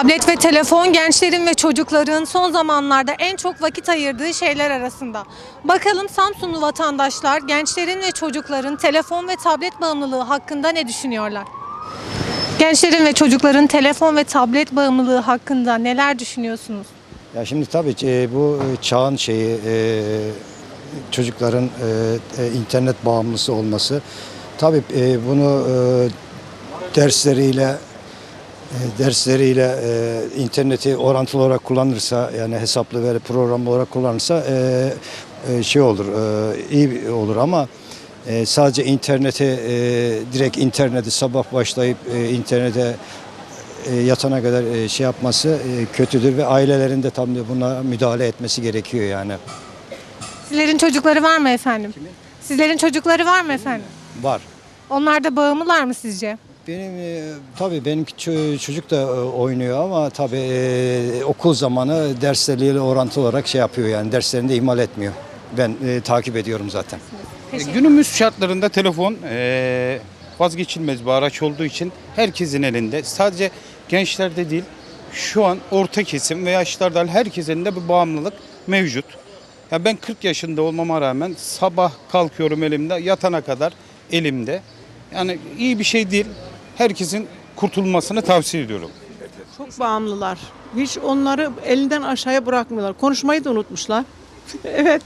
Tablet ve telefon gençlerin ve çocukların son zamanlarda en çok vakit ayırdığı şeyler arasında. Bakalım Samsunlu vatandaşlar gençlerin ve çocukların telefon ve tablet bağımlılığı hakkında ne düşünüyorlar? Gençlerin ve çocukların telefon ve tablet bağımlılığı hakkında neler düşünüyorsunuz? Ya şimdi tabii e, bu e, çağın şeyi e, çocukların internet bağımlısı olması. Tabii bunu dersleriyle dersleriyle e, interneti orantılı olarak kullanırsa yani hesaplı ve programlı olarak kullanırsa e, e, şey olur e, iyi olur ama e, sadece interneti e, direkt interneti sabah başlayıp e, internete e, yatana kadar e, şey yapması e, kötüdür ve ailelerin de tam da buna müdahale etmesi gerekiyor yani. Sizlerin çocukları var mı efendim? Sizlerin çocukları var mı efendim? Var. Onlar da bağımlılar mı sizce? Benim e, tabii benimki ço- çocuk da e, oynuyor ama tabii e, okul zamanı dersleriyle orantılı olarak şey yapıyor yani derslerini de ihmal etmiyor. Ben e, takip ediyorum zaten. E, Günümüz şartlarında telefon e, vazgeçilmez bir araç olduğu için herkesin elinde. Sadece gençlerde değil, şu an orta kesim ve yaşlarda herkesin elinde bir bağımlılık mevcut. Ya ben 40 yaşında olmama rağmen sabah kalkıyorum elimde, yatana kadar elimde. Yani iyi bir şey değil. Herkesin kurtulmasını tavsiye ediyorum. Çok bağımlılar. Hiç onları elinden aşağıya bırakmıyorlar. Konuşmayı da unutmuşlar. evet.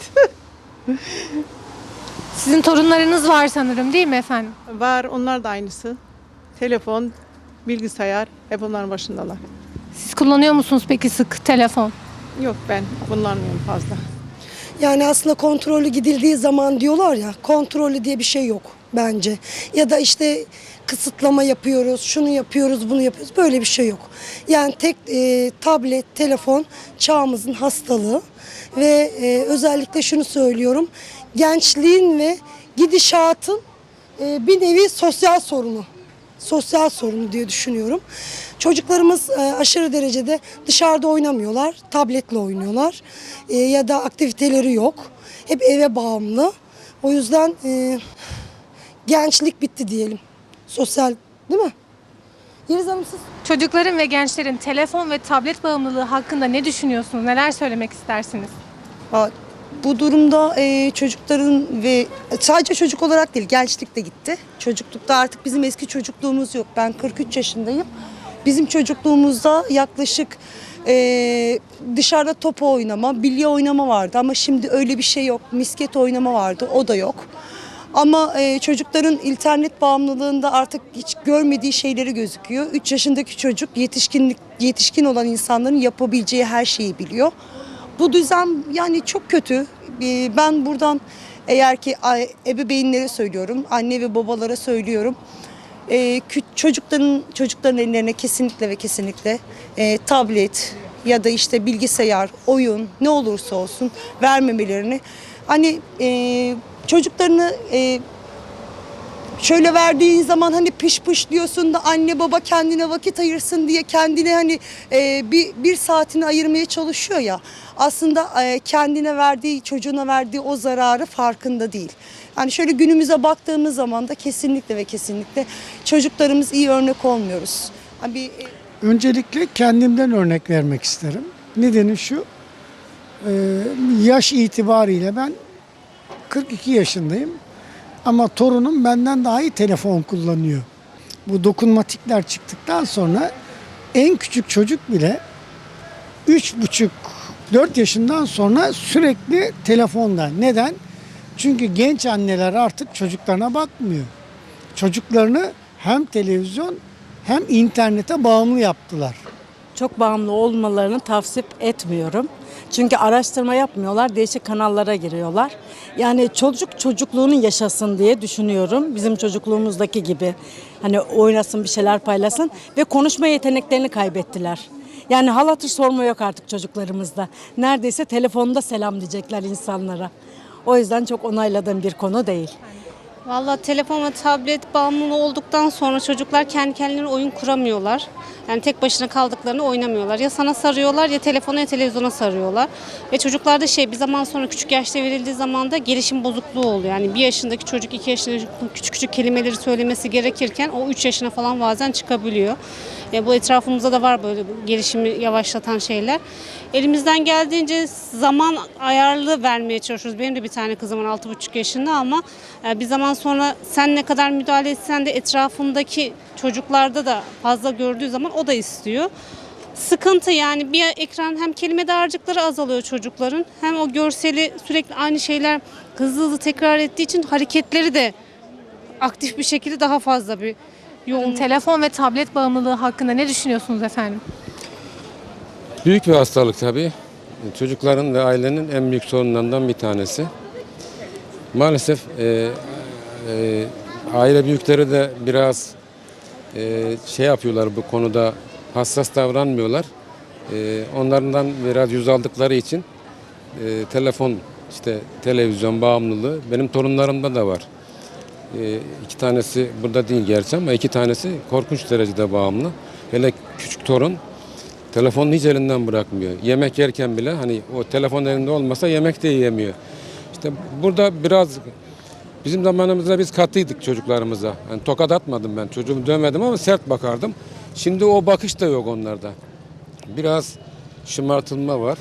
Sizin torunlarınız var sanırım değil mi efendim? Var onlar da aynısı. Telefon, bilgisayar hep onların başındalar. Siz kullanıyor musunuz peki sık telefon? Yok ben kullanmıyorum fazla. Yani aslında kontrollü gidildiği zaman diyorlar ya kontrollü diye bir şey yok bence. Ya da işte kısıtlama yapıyoruz, şunu yapıyoruz, bunu yapıyoruz. Böyle bir şey yok. Yani tek e, tablet, telefon çağımızın hastalığı ve e, özellikle şunu söylüyorum. Gençliğin ve gidişatın e, bir nevi sosyal sorunu sosyal sorunu diye düşünüyorum. Çocuklarımız e, aşırı derecede dışarıda oynamıyorlar, tabletle oynuyorlar E, ya da aktiviteleri yok. Hep eve bağımlı. O yüzden e, gençlik bitti diyelim. Sosyal değil mi? Yeliz Hanım siz? Çocukların ve gençlerin telefon ve tablet bağımlılığı hakkında ne düşünüyorsunuz? Neler söylemek istersiniz? Aa, Bu durumda e, çocukların ve sadece çocuk olarak değil gençlik de gitti. Çocuklukta artık bizim eski çocukluğumuz yok. Ben 43 yaşındayım. Bizim çocukluğumuzda yaklaşık e, dışarıda top oynama, bilye oynama vardı ama şimdi öyle bir şey yok. Misket oynama vardı, o da yok. Ama e, çocukların internet bağımlılığında artık hiç görmediği şeyleri gözüküyor. 3 yaşındaki çocuk yetişkinlik yetişkin olan insanların yapabileceği her şeyi biliyor. Bu düzen yani çok kötü. Ee, Ben buradan eğer ki ebeveynlere söylüyorum, anne ve babalara söylüyorum. Kü- çocukların çocukların ellerine kesinlikle ve kesinlikle e, tablet ya da işte bilgisayar, oyun ne olursa olsun vermemelerini. Hani e, çocuklarını e, şöyle verdiğin zaman hani pış pış diyorsun da anne baba kendine vakit ayırsın diye kendine hani e, bir, bir saatini ayırmaya çalışıyor ya. Aslında e, kendine verdiği çocuğuna verdiği o zararı farkında değil. Yani şöyle günümüze baktığımız zaman da kesinlikle ve kesinlikle çocuklarımız iyi örnek olmuyoruz. Hani bir, e, Öncelikle kendimden örnek vermek isterim. Nedeni şu, e, yaş itibariyle ben 42 yaşındayım. Ama torunum benden daha iyi telefon kullanıyor. Bu dokunmatikler çıktıktan sonra en küçük çocuk bile 3,5-4 yaşından sonra sürekli telefonda. Neden? Çünkü genç anneler artık çocuklarına bakmıyor. Çocuklarını hem televizyon hem internete bağımlı yaptılar. çok bağımlı olmalarını tavsiye etmiyorum. Çünkü araştırma yapmıyorlar, değişik kanallara giriyorlar. Yani çocuk çocukluğunu yaşasın diye düşünüyorum. Bizim çocukluğumuzdaki gibi. Hani oynasın, bir şeyler paylaşsın ve konuşma yeteneklerini kaybettiler. Yani hal hatır sorma yok artık çocuklarımızda. Neredeyse telefonda selam diyecekler insanlara. O yüzden çok onayladığım bir konu değil. Valla telefon ve tablet bağımlılığı olduktan sonra çocuklar kendi kendilerine oyun kuramıyorlar. Yani tek başına kaldıklarını oynamıyorlar. Ya sana sarıyorlar ya telefona ya televizyona sarıyorlar. Ve çocuklarda şey bir zaman sonra küçük yaşta verildiği zaman da gelişim bozukluğu oluyor. Yani bir yaşındaki çocuk iki yaşındaki küçük küçük kelimeleri söylemesi gerekirken o üç yaşına falan bazen çıkabiliyor. E, bu etrafımızda da var böyle gelişimi yavaşlatan şeyler. Elimizden geldiğince zaman ayarlı vermeye çalışıyoruz. Benim de bir tane kızım var 6,5 yaşında ama e, bir zaman sonra sen ne kadar müdahale etsen de etrafındaki çocuklarda da fazla gördüğü zaman o da istiyor. Sıkıntı yani bir ekran hem kelime dağarcıkları azalıyor çocukların hem o görseli sürekli aynı şeyler hızlı hızlı tekrar ettiği için hareketleri de aktif bir şekilde daha fazla bir yoğun. Telefon ve tablet bağımlılığı hakkında ne düşünüyorsunuz efendim? Büyük bir hastalık tabii. Çocukların ve ailenin en büyük sorunlarından bir tanesi. Maalesef e, e, aile büyükleri de biraz e, şey yapıyorlar bu konuda hassas davranmıyorlar. E, onlardan biraz yüz aldıkları için e, telefon işte televizyon bağımlılığı benim torunlarımda da var. E, iki tanesi burada değil gerçi ama iki tanesi korkunç derecede bağımlı. Hele küçük torun Telefonunu hiç elinden bırakmıyor. Yemek yerken bile hani o telefon elinde olmasa yemek de yiyemiyor. İşte burada biraz bizim zamanımızda biz katıydık çocuklarımıza. Yani tokat atmadım ben. Çocuğumu dövmedim ama sert bakardım. Şimdi o bakış da yok onlarda. Biraz şımartılma var.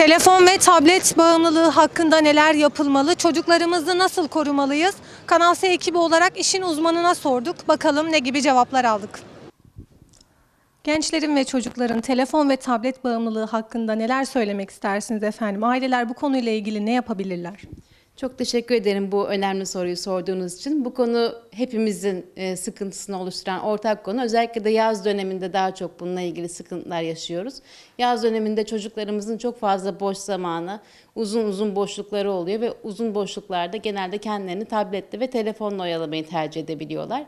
Telefon ve tablet bağımlılığı hakkında neler yapılmalı? Çocuklarımızı nasıl korumalıyız? Kanal S ekibi olarak işin uzmanına sorduk. Bakalım ne gibi cevaplar aldık. Gençlerin ve çocukların telefon ve tablet bağımlılığı hakkında neler söylemek istersiniz efendim? Aileler bu konuyla ilgili ne yapabilirler? Çok teşekkür ederim bu önemli soruyu sorduğunuz için. Bu konu hepimizin e, sıkıntısını oluşturan ortak konu. Özellikle de yaz döneminde daha çok bununla ilgili sıkıntılar yaşıyoruz. Yaz döneminde çocuklarımızın çok fazla boş zamanı, uzun uzun boşlukları oluyor ve uzun boşluklarda genelde kendilerini tabletle ve telefonla oyalamayı tercih edebiliyorlar.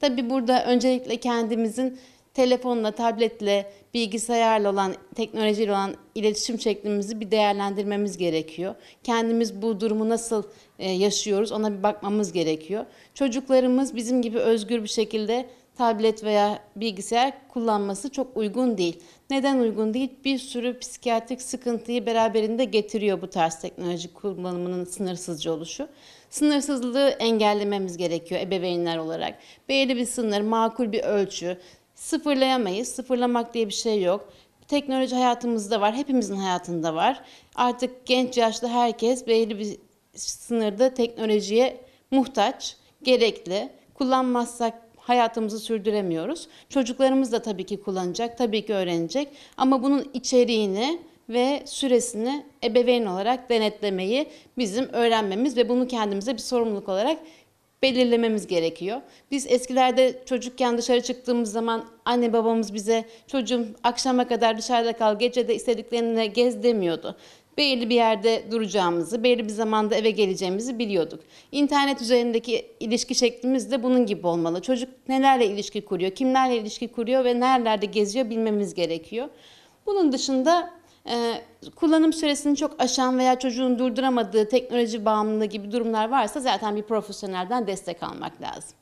Tabii burada öncelikle kendimizin telefonla, tabletle, bilgisayarla olan, teknolojiyle olan iletişim şeklimizi bir değerlendirmemiz gerekiyor. Kendimiz bu durumu nasıl e, yaşıyoruz ona bir bakmamız gerekiyor. Çocuklarımız bizim gibi özgür bir şekilde tablet veya bilgisayar kullanması çok uygun değil. Neden uygun değil? Bir sürü psikiyatrik sıkıntıyı beraberinde getiriyor bu tarz teknoloji kullanımının sınırsızca oluşu. Sınırsızlığı engellememiz gerekiyor ebeveynler olarak. Belli bir sınır, makul bir ölçü, sıfırlayamayız. Sıfırlamak diye bir şey yok. Teknoloji hayatımızda var, hepimizin hayatında var. Artık genç yaşlı herkes belli bir sınırda teknolojiye muhtaç, gerekli. Kullanmazsak hayatımızı sürdüremiyoruz. Çocuklarımız da tabii ki kullanacak, tabii ki öğrenecek. Ama bunun içeriğini ve süresini ebeveyn olarak denetlemeyi bizim öğrenmemiz ve bunu kendimize bir sorumluluk olarak belirlememiz gerekiyor. Biz eskilerde çocukken dışarı çıktığımız zaman anne babamız bize çocuğum akşama kadar dışarıda kal, gece de istediklerine gez demiyordu. Belli bir yerde duracağımızı, belli bir zamanda eve geleceğimizi biliyorduk. İnternet üzerindeki ilişki şeklimiz de bunun gibi olmalı. Çocuk nelerle ilişki kuruyor, kimlerle ilişki kuruyor ve nerelerde geziyor bilmemiz gerekiyor. Bunun dışında e, kullanım süresini çok aşan veya çocuğun durduramadığı teknoloji bağımlılığı gibi durumlar varsa zaten bir profesyonelden destek almak lazım.